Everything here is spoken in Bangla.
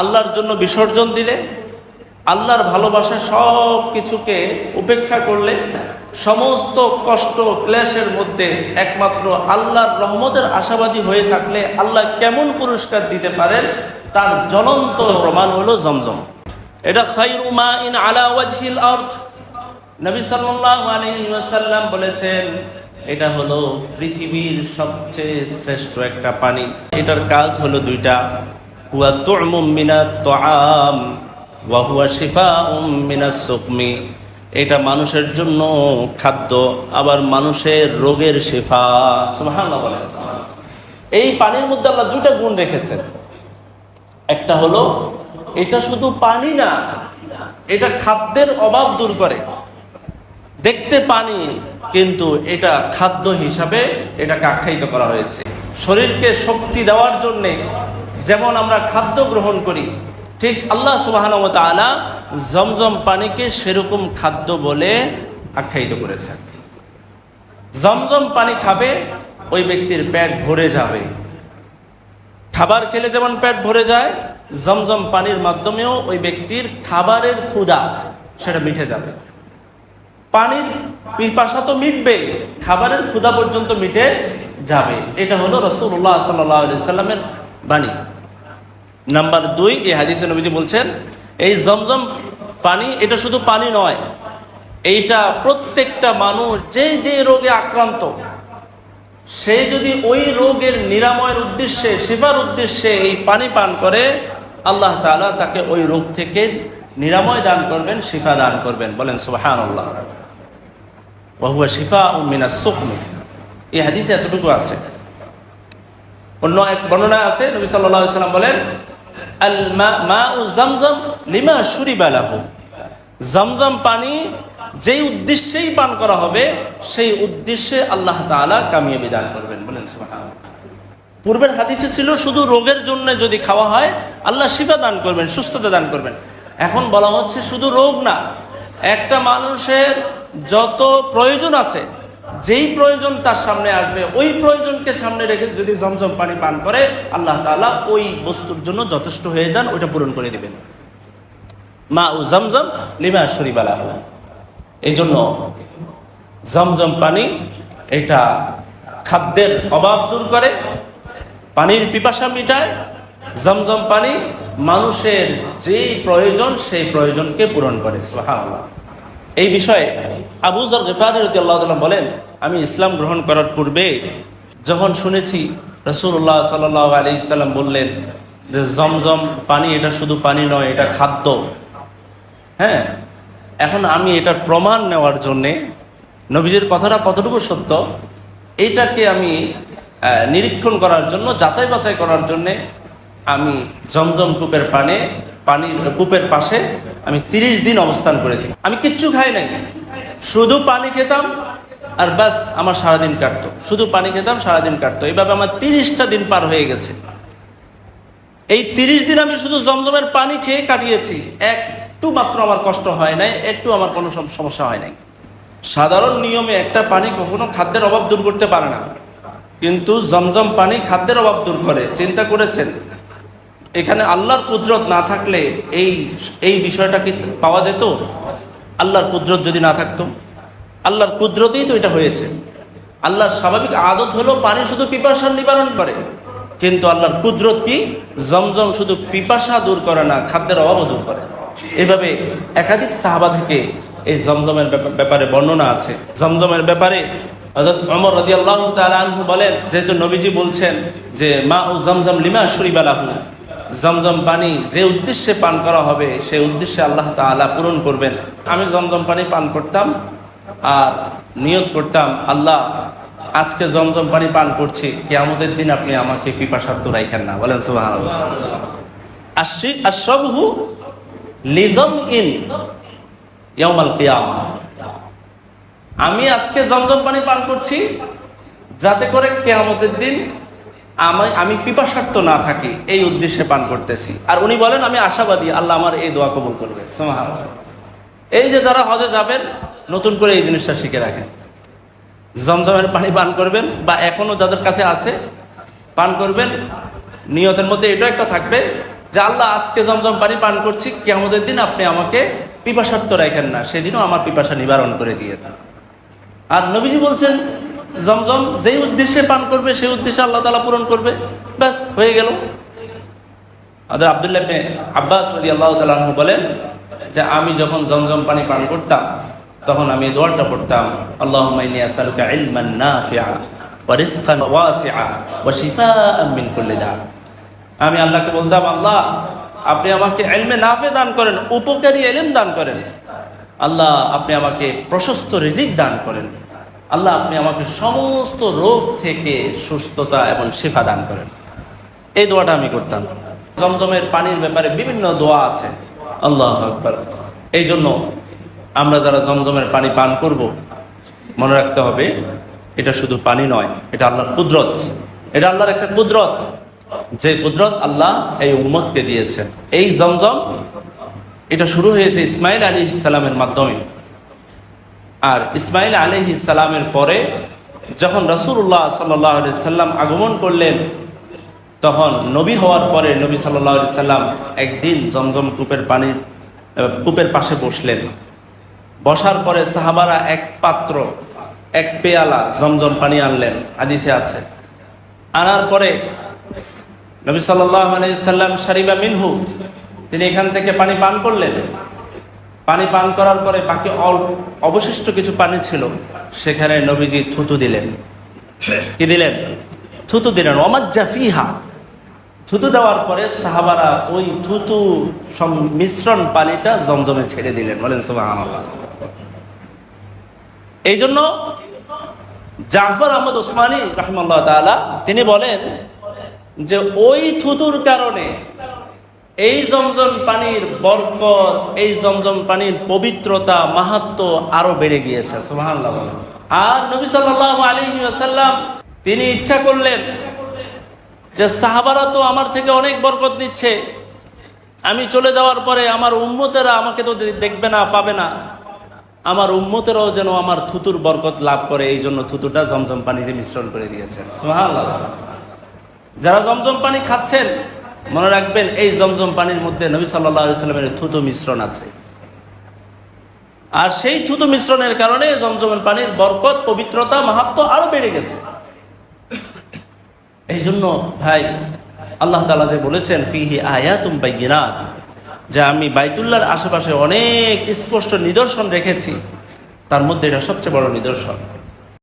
আল্লাহর জন্য বিসর্জন দিলে, আল্লাহর ভালোবাসা সব কিছুকে উপেক্ষা করলে, সমস্ত কষ্ট ক্লেশের মধ্যে একমাত্র আল্লাহর রহমতের আশাবাদী হয়ে থাকলে আল্লাহ কেমন পুরস্কার দিতে পারেন, তার জ্বলন্ত প্রমাণ হলো জমজম। এটা খাইরুমা ইন আলা ওয়াজহিল আর্থ নবী সাল্লাল্লাহু আলাইহি বলেছেন, এটা হলো পৃথিবীর সবচেয়ে শ্রেষ্ঠ একটা পানি। এটার কাজ হলো দুইটা। হুয়া তু'মুম মিনাত তুআম ওয়া হুয়া শিফাউম মিনাস সুকমি। এটা মানুষের জন্য খাদ্য, আবার মানুষের রোগের শিফা। বলেন। এই পানির মধ্যে আল্লাহ দুইটা গুণ রেখেছেন। একটা হলো, এটা শুধু পানি না, এটা খাদ্যের অভাব দূর করে। দেখতে পানি, কিন্তু এটা খাদ্য হিসাবে এটাকে আখ্যায়িত করা হয়েছে। শরীরকে শক্তি দেওয়ার জন্যে যেমন আমরা খাদ্য গ্রহণ করি, ঠিক আল্লাহ সুবাহান আলা জমজম পানিকে সেরকম খাদ্য বলে আখ্যায়িত করেছেন। জমজম পানি খাবে, ওই ব্যক্তির পেট ভরে যাবে। খাবার খেলে যেমন পেট ভরে যায়, জমজম পানির মাধ্যমেও ওই ব্যক্তির খাবারের ক্ষুধা সেটা মিটে যাবে। পানির পিপাসা তো মিটবে খাবারের ক্ষুধা পর্যন্ত মিটে যাবে। এটা হলো রসুল্লাহ সাল্লামের বাণী। নাম্বার দুই, এই হাদিসে নবীজি বলছেন, এই জমজম পানি, এটা শুধু পানি নয়, এইটা প্রত্যেকটা মানুষ যে যে রোগে আক্রান্ত, সে যদি ওই রোগের নিরাময়ের উদ্দেশ্যে সেবার উদ্দেশ্যে এই পানি পান করে, আল্লাহ তাআলা তাকে ওই রোগ থেকে নিরাময় দান করবেন, শিফা দান করবেন। বলেন সুবাহান আল্লাহ ওহুয়া শিফা উমিনা সুকমি এই হাদিসে এতটুকু আছে। অন্য এক বর্ণনা আছে, নবী সাল্লাল্লাহু সাল্লাম বলেন জামজাম লিমা শুরিবালাহু জমজম পানি যেই উদ্দেশ্যেই পান করা হবে, সেই উদ্দেশ্যে আল্লাহ তাআলা কামিয়াবি দান করবেন। বলেন পূর্বের হাদিসে ছিল, শুধু রোগের জন্য যদি খাওয়া হয়, আল্লাহ শিফা দান করবেন, সুস্থতা দান করবেন। এখন বলা হচ্ছে শুধু রোগ না, একটা মানুষের যত প্রয়োজন আছে যেই প্রয়োজন তার সামনে আসবে, ওই প্রয়োজনকে সামনে রেখে যদি জমজম পানি পান করে, আল্লাহ তালা ওই বস্তুর জন্য যথেষ্ট হয়ে যান, ওইটা পূরণ করে দিবেন। মা ও জমজম লিমা শরীবালা এই জন্য জমজম পানি এটা খাদ্যের অভাব দূর করে, পানির পিপাসা মিটায়, জমজম পানি মানুষের যেই প্রয়োজন, সেই প্রয়োজনকে পূরণ করে, সুবহানাল্লাহ। এই বিষয়ে আবু জর গেফারি রদি আল্লাহ বলেন, আমি ইসলাম গ্রহণ করার পূর্বে যখন শুনেছি রসুল্লাহ সাল আলি সাল্লাম বললেন যে জমজম পানি, এটা শুধু পানি নয়, এটা খাদ্য। হ্যাঁ এখন আমি এটার প্রমাণ নেওয়ার জন্যে নবীজের কথাটা কতটুকু সত্য এইটাকে আমি নিরীক্ষণ করার জন্য যাচাই বাছাই করার জন্যে আমি জমজম কূপের পানে পানির কূপের পাশে আমি তিরিশ দিন অবস্থান করেছি। আমি কিচ্ছু খাই নাই। শুধু পানি খেতাম আর ব্যাস, আমার সারাদিন কাটতো। শুধু পানি খেতাম, সারাদিন কাটতো। এইভাবে আমার তিরিশটা দিন পার হয়ে গেছে। এই তিরিশ দিন আমি শুধু জমজমের পানি খেয়ে কাটিয়েছি। একটু মাত্র আমার কষ্ট হয় নাই, একটু আমার কোনো সমস্যা হয় নাই। সাধারণ নিয়মে একটা পানি কখনো খাদ্যের অভাব দূর করতে পারে না। কিন্তু জমজম পানি খাদ্যের অভাব দূর করে। চিন্তা করেছেন? এখানে আল্লাহর কুদরত না থাকলে এই এই বিষয়টা কি পাওয়া যেত? আল্লাহর কুদরত যদি না থাকতো? আল্লাহর কুদরতেই তো এটা হয়েছে। আল্লাহর স্বাভাবিক আদত হলো পানি শুধু পিপাসা নিবারণ করে কিন্তু আল্লাহর কুদরত কি? জমজম শুধু পিপাসা দূর করে না, খাদ্যের অভাবও দূর করে। এভাবে একাধিক সাহাবা থেকে এই জমজমের ব্যাপা- ব্যাপারে বর্ণনা আছে। জমজমের ব্যাপারে রাদিয়াল্লাহু তাআলা আনহু বলেন, যেহেতু নবীজি বলছেন যে, মা ও জমজম লিমা শরীবালাহু। জমজম পানি যে উদ্দেশ্যে পান করা হবে, সেই উদ্দেশ্যে আল্লাহ তাআলা পূরণ করবেন। আমি জমজম পানি পান করতাম আর নিয়ত করতাম, আল্লাহ, আজকে জমজম পানি পান করছি, কেয়ামতের দিন আপনি আমাকে পিপাসার্থ রাইখেন না। বলেন ইন ইয়াউমাল কিয়ামা। আমি আজকে জমজম পানি পান করছি, যাতে করে কেয়ামতের দিন আমি আমি পিপাসার্থ না থাকি, এই উদ্দেশ্যে পান করতেছি। আর উনি বলেন, আমি আশাবাদী, আল্লাহ আমার এই দোয়া কবুল করবে। এই যে যারা হজে যাবেন, নতুন করে এই জিনিসটা শিখে রাখেন। জমজমের পানি পান করবেন, বা এখনও যাদের কাছে আছে, পান করবেন। নিয়তের মধ্যে এটা একটা থাকবে যে, আল্লাহ, আজকে জমজম পানি পান করছি কেমতের দিন আপনি আমাকে পিপাসার্থ রাখেন না। সেদিনও আমার পিপাসা নিবারণ করে দিয়ে আর নবীজি বলছেন জমজম, যেই উদ্দেশ্যে পান করবে, সেই উদ্দেশ্যে আল্লাহ তালা পূরণ করবে। ব্যাস, হয়ে গেল। আদের আবদুল্লাহ আব্বাস রাজি আল্লাহ তালু বলেন যে, আমি যখন জমজম পানি পান করতাম, তখন আমি দোয়াটা পড়তাম আল্লাহ মাইনি আসালুকা ইলমান নাফিআ ওয়া রিজকান ওয়াসিআ ওয়া শিফাআন মিন কুল্লি দা। আমি আল্লাহকে বলতাম, আল্লাহ, আপনি আমাকে এলমে নাফে দান করেন, উপকারী এলেম দান করেন। আল্লাহ, আপনি আমাকে প্রশস্ত রিজিক দান করেন। আল্লাহ আপনি আমাকে সমস্ত রোগ থেকে সুস্থতা এবং শেফা দান করেন। এই দোয়াটা আমি করতাম। জমজমের পানির ব্যাপারে বিভিন্ন দোয়া আছে। আল্লাহ আকবার। এই জন্য আমরা যারা জমজমের পানি পান করব, মনে রাখতে হবে, এটা শুধু পানি নয়, এটা আল্লাহর কুদরত। এটা আল্লাহর একটা কুদরত। যে কুদরত আল্লাহ এই উম্মতকে দিয়েছেন। এই জমজম, এটা শুরু হয়েছে ইসমাইল আলী ইসালামের মাধ্যমে। আর ইসমাইল আলী ইসালামের পরে যখন রসুল্লাহ সাল্লাহ সাল্লাম আগমন করলেন, তখন নবী হওয়ার পরে নবী সাল্লাহ সাল্লাম একদিন জমজম কূপের পানির কূপের পাশে বসলেন। বসার পরে সাহাবারা এক পাত্র, এক পেয়ালা জমজম পানি আনলেন। আদিসে আছে। আনার পরে নবী সাল্লাহ সাল্লাম সারিবা মিনহু, তিনি এখান থেকে পানি পান করলেন। পানি পান করার পরে বাকি অল- অবশিষ্ট কিছু পানি ছিল, সেখানে নবীজি থুতু দিলেন। কি দিলেন? থুতু দিলেন। অমাজ জাফিহা। থুতু দেওয়ার পরে সাহাবারা ওই থুতু মিশ্রণ পানিটা জমজমে ছেড়ে দিলেন। বলেন এই জন্য জাফর আহমদ ওসমানী তাআলা, তিনি বলেন যে ওই থুতুর কারণে এই জমজম পানির বরকত, এই জমজম পানির পবিত্রতা, মাহাত্ম আরও বেড়ে গিয়েছে আর নবী আলাইহি ওয়াসাল্লাম, তিনি ইচ্ছা করলেন যে সাহাবারা তো আমার থেকে অনেক বরকত নিচ্ছে। আমি চলে যাওয়ার পরে আমার উম্মতেরা আমাকে তো দেখবে না, পাবে না। আমার উম্মতেরাও যেন আমার থুতুর বরকত লাভ করে, এই জন্য থুতুটা জমজম পানিতে মিশ্রণ করে দিয়েছেন যারা জমজম পানি খাচ্ছেন মনে রাখবেন, এই জমজম পানির মধ্যে নবী সাল্লামের থুতু মিশ্রণ আছে। আর সেই থুতু মিশ্রণের কারণে জমজমের পানির বরকত, পবিত্রতা, মাহাত্ম আরও বেড়ে গেছে। এই জন্য ভাই, আল্লাহ তালা যে বলেছেন, ফিহি আয়াতুম বাইয়িনাত, যে আমি বাইতুল্লাহর আশেপাশে অনেক স্পষ্ট নিদর্শন রেখেছি, তার মধ্যে এটা সবচেয়ে বড় নিদর্শন।